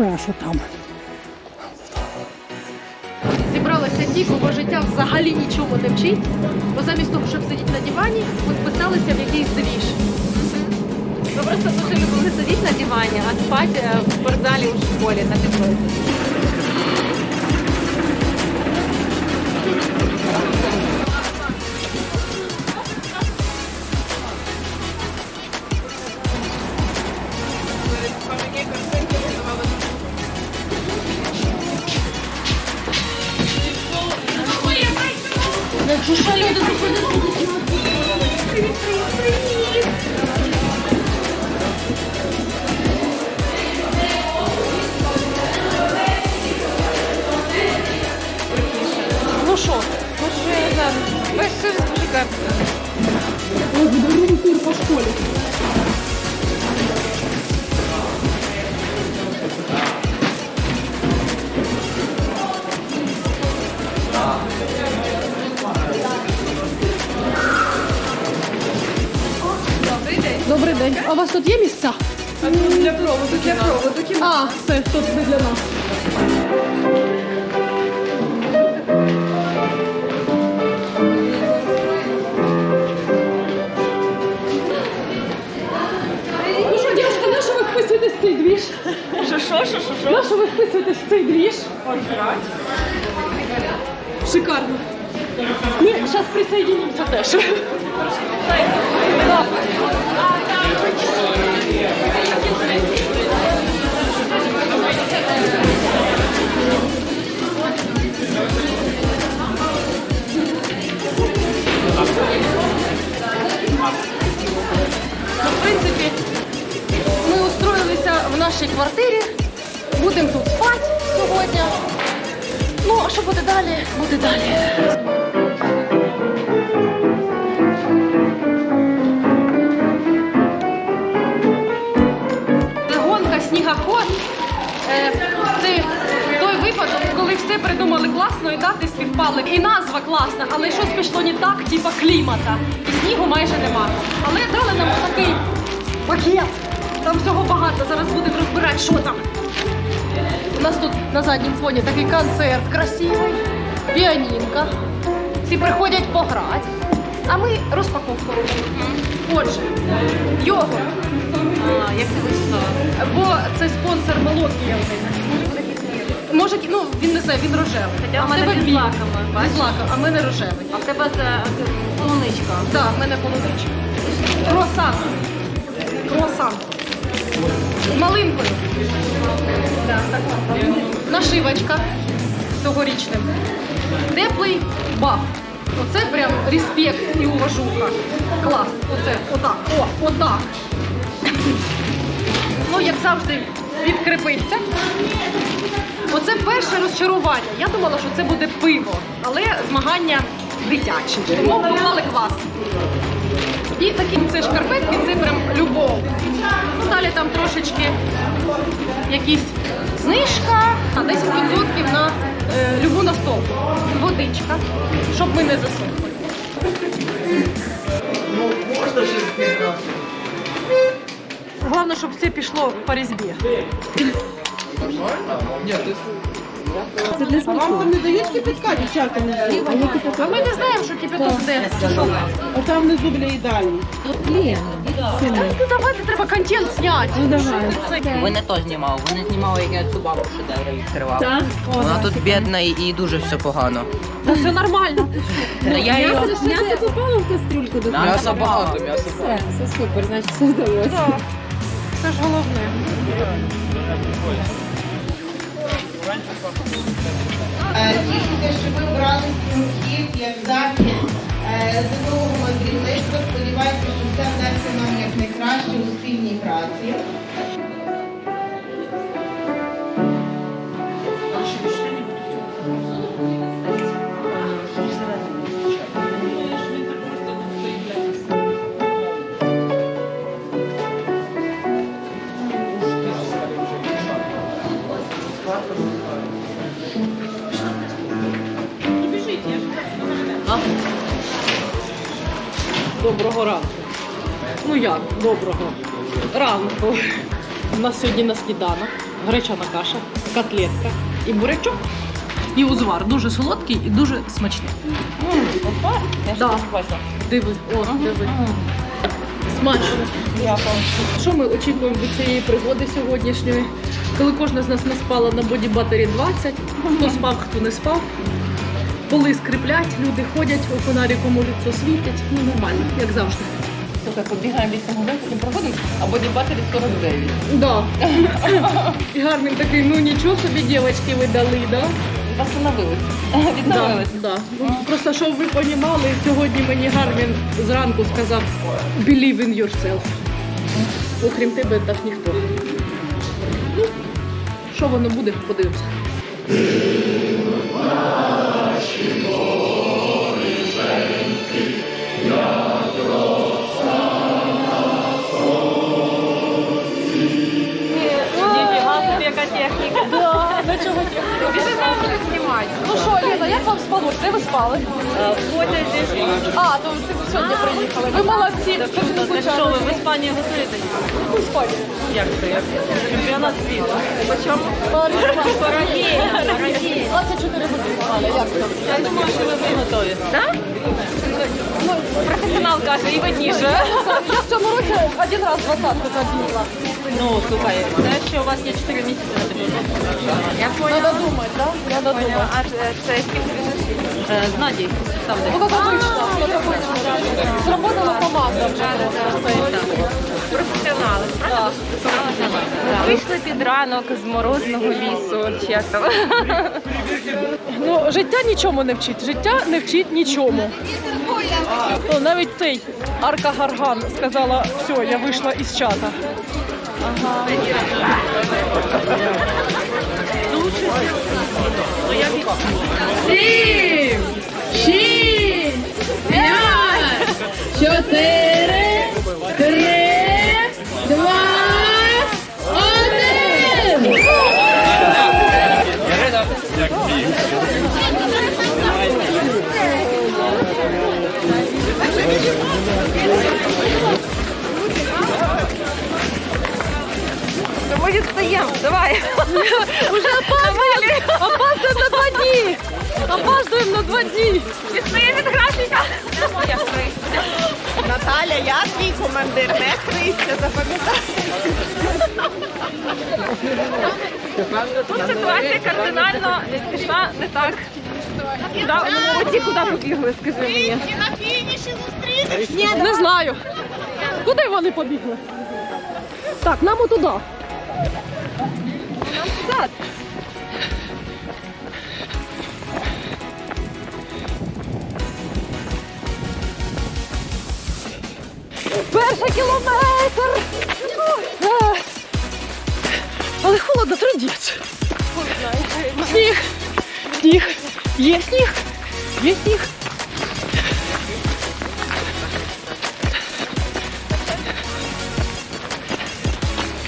кафе, що там. Зібралися ті, кого життя взагалі нічому не вчить, бо замість того, щоб сидіти на дивані, підписалися в якийсь двіж. Ми просто дуже любили сидіти на дивані, а спати е, в бордалі у школі на підлозі. Ну що я зараз? Весь сир дуже гарно. тур по школі. Добрий день. А у вас тут є місця? Для проводу, для проводу. А, все, тут не для нас. В? Що, що, що, що, що? На що ви вписуєтесь в цей двіж? Шикарно. Ми зараз присоединимося теж. Нашій квартирі. Будемо тут спати сьогодні. Ну, а що буде далі? Буде далі. Гонка снігоход. Е, Це той випадок, коли все придумали класно і дати співпали. І назва класна, але щось пішло не так, типа клімата. І снігу майже нема. Але дали нам такий пакет. Там всього багато. Зараз будемо розбирати, що там. У нас тут на заднім фоні такий концерт красивий, піанінка. Всі приходять пограти. А ми розпаковку робимо. Отже, йогурт. А, як ти вийшла? Бо це спонсор молодки. Може, ну він не знаю, він рожевий. Хоча а в мене білий. лаками. Без лака, а в мене рожевий. А в тебе це полуничка. Так, в мене полуничка. Круасан. Круасан. Малинкою. Нашивочка цьогорічним. Теплий баф. Оце прям респект і уважуха. Клас. Оце, отак. О, отак. Ну, як завжди, відкріпиться. Оце перше розчарування. Я думала, що це буде пиво, але змагання дитячі. Тому попали клас. І такі це шкарпетки, це прям любов. Ну, далі там трошечки якісь знижка, а 10% на е, любу настолку. Водичка, щоб ми не засохли. Головне, щоб все пішло по різьбі. А вам там не дають кипятка, дівчата, внизу? А ми не знаємо, що кипяток де. А там внизу біля їдальні. Ну давайте треба контент зняти. Ну давай. Ви не то знімали, вони знімали, як я цю бабу шедеври відкривав. Так? Вона тут бідна і, і дуже все погано. Та все нормально. Я її... М'ясо попало в кастрюльку до М'ясо багато, м'ясо Все, все супер, значить все вдалося. Це ж головне. Е, Тішуся, що ви брали рухів як захід е, з нового мандрівництва. Сподіваюся, що це вдасться нам як найкраще доброго ранку. У нас сьогодні на сніданок гречана каша, котлетка і бурячок. І узвар дуже солодкий і дуже смачний. Да. Диви, о, диви. Смачно. Що ми очікуємо від цієї пригоди сьогоднішньої? Коли кожна з нас не спала на бодібатері 20, хто спав, хто не спав. Поли скриплять, люди ходять, у фонаріку лицо світять. Ну нормально, як завжди. Слухай, побігаємо 8 годин, потім проходимо, а бодібатері 49. Да. І Гармін такий, ну нічого собі дівчатки ви дали, да? Восстановились. Да, да. Ну, просто щоб ви понімали, сьогодні мені Гармін зранку сказав believe in yourself. Окрім тебе, так ніхто. Ну, що воно буде, подивимося. Ну що, Ліна, як вам спалось? Де ви спали? А, то ви сьогодні приїхали. Ви молодці. Це ж не Що ви в Іспанії готуєтесь? в Іспанії? Як це? Як? Чемпіонат світу. По чому? Паралельно. 24 години. Як це? Я думаю, що ви готові. Так? Ну, Професіонал каже, і видніше. Я в цьому році один раз двадцятку забігла. Ну, слухай, те, що у вас є 4 місяці на. Я. Надо думати, да? Надо думати. А це скільки Е, З Надій. Там де. Ну, как обычно, как обычно. Сработала команда вже. Професіонали, правда? Вийшли під ранок з морозного лісу. Чи як там? Ну, життя нічому не вчить. Життя не вчить нічому. Ну, навіть цей Арка Гарган сказала, все, я вийшла із чата. Сім, Опаздуємо на два дні! Відстаємо від графіка. Наталя, я твій командир, не хрися, запам'ятай. Тут ситуація кардинально пішла не так. Куди, ну, оці куди побігли, скажи мені. на фініші зустрінемося. Не знаю. Куди вони побігли? Так, нам отуди. Назад. Перший кілометр! Але холодно, трендець. Сніг, сніг, є сніг, є сніг.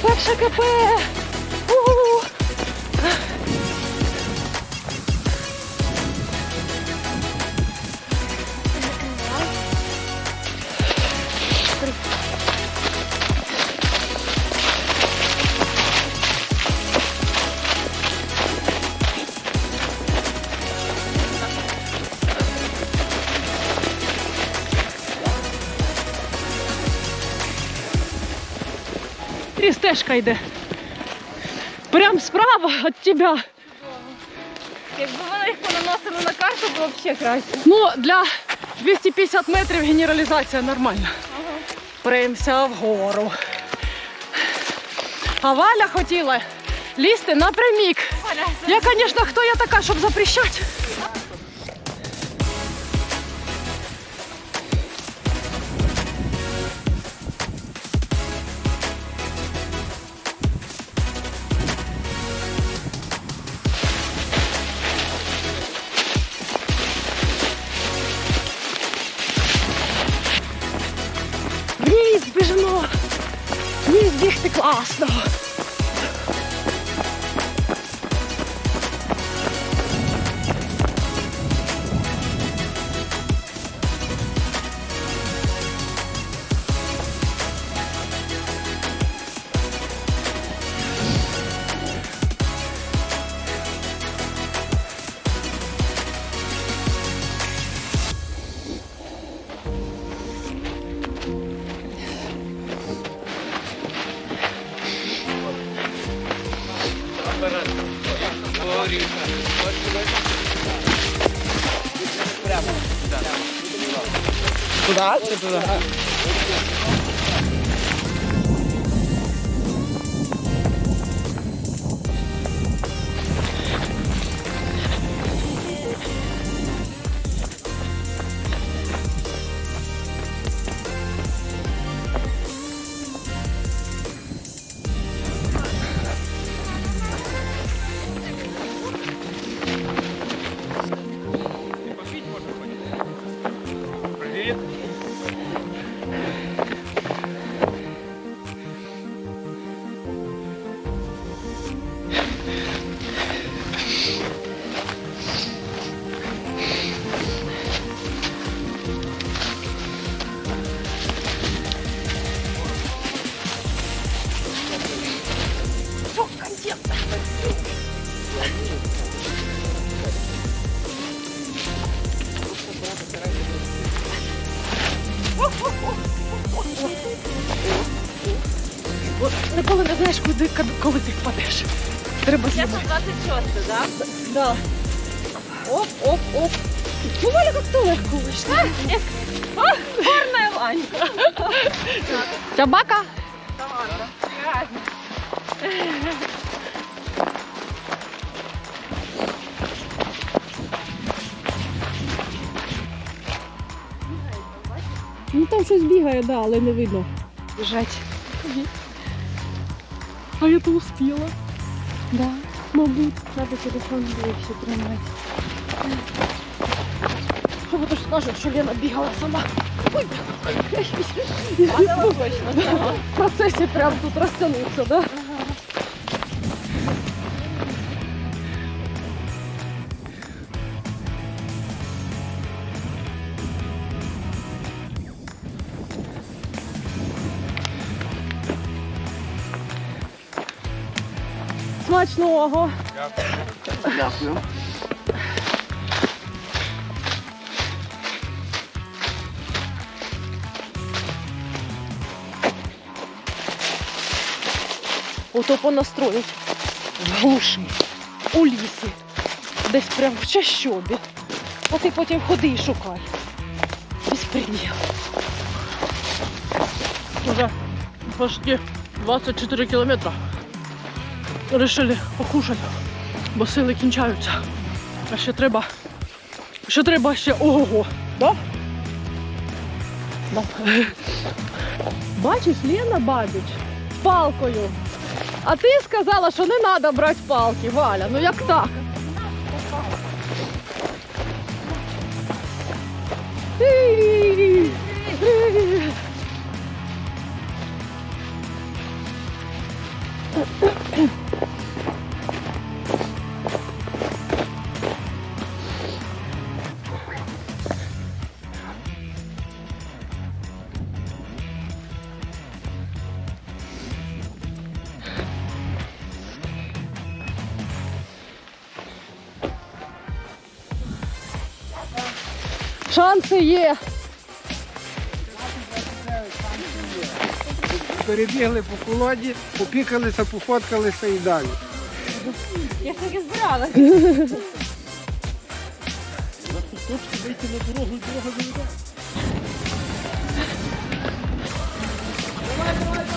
Перше КП! Стежка йде. Прям справа від тебе. Якби вони їх понаносили на карту, було б ще краще. Ну, для 250 метрів генералізація нормальна. Премся вгору. А Валя хотіла лізти напрямік. Я, звісно, хто я така, щоб запрещати? the glass though. Куда? Треба Сейчас 26, да? Да. Оп, оп, оп. Буває, як то легко вийшло. Горная лань. Собака? Ну там щось бігає, да, але не видно. Біжать. А я то успіла. Да, мабуть. Треба телефон ближче тримати. Що ви ж скажете, що Лена бігала сама? Ой, в процесі прям тут розтягнувся, да? Смачного! Дякую. Ото понастроїть в глуші, у лісі, десь прям в чащобі. А ти потім ходи і шукай. Безпреділ. Уже почти 24 кілометра. Решили покушати, бо сили кінчаються. А ще треба. Ще треба ще ого-го, да? Да. Бачиш, Лена Бабіч з палкою. А ти сказала, що не треба брати палки, Валя. Ну як так? Шанси є. Перебігли по колоді, попікалися, пофоткалися і далі. Я так і збирала. Валя,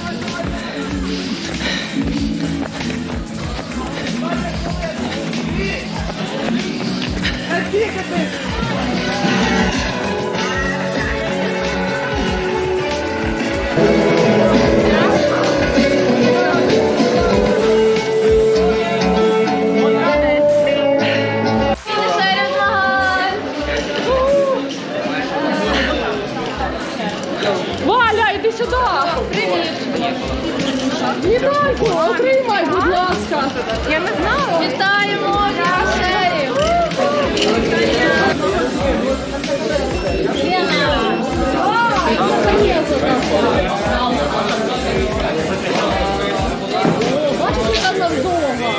Я не знала. Вітаємо Рашею. Бачите, там навдовго.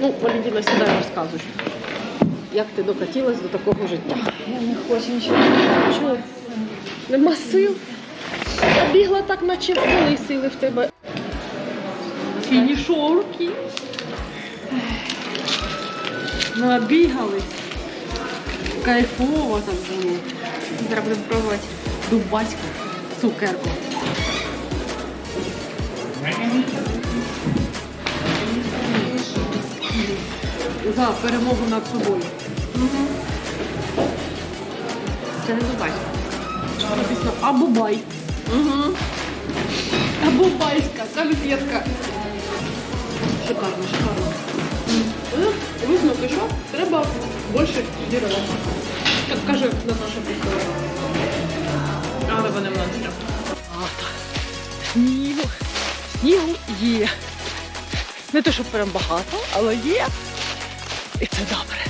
Ну, Валентина, сідай розказуй. Як ти докатилась до такого життя? Я не хочу нічого. Чого? Нема сил? Набігла так, наче були сили в тебе. Фінішорки. Набігались. Кайфово так було. Зараз будемо пробувати. Дубаську цукерку. За перемогу над собою. Це не дубайська. Написано Абубай. Угу. Абубайська конфетка. Шикарно, шикарно. Ну, Висновки що? Треба більше жирувати. Так каже Наташа Піскова. Але вони в нас вже. Снігу. Снігу є. Не те, що прям багато, але є. І це добре.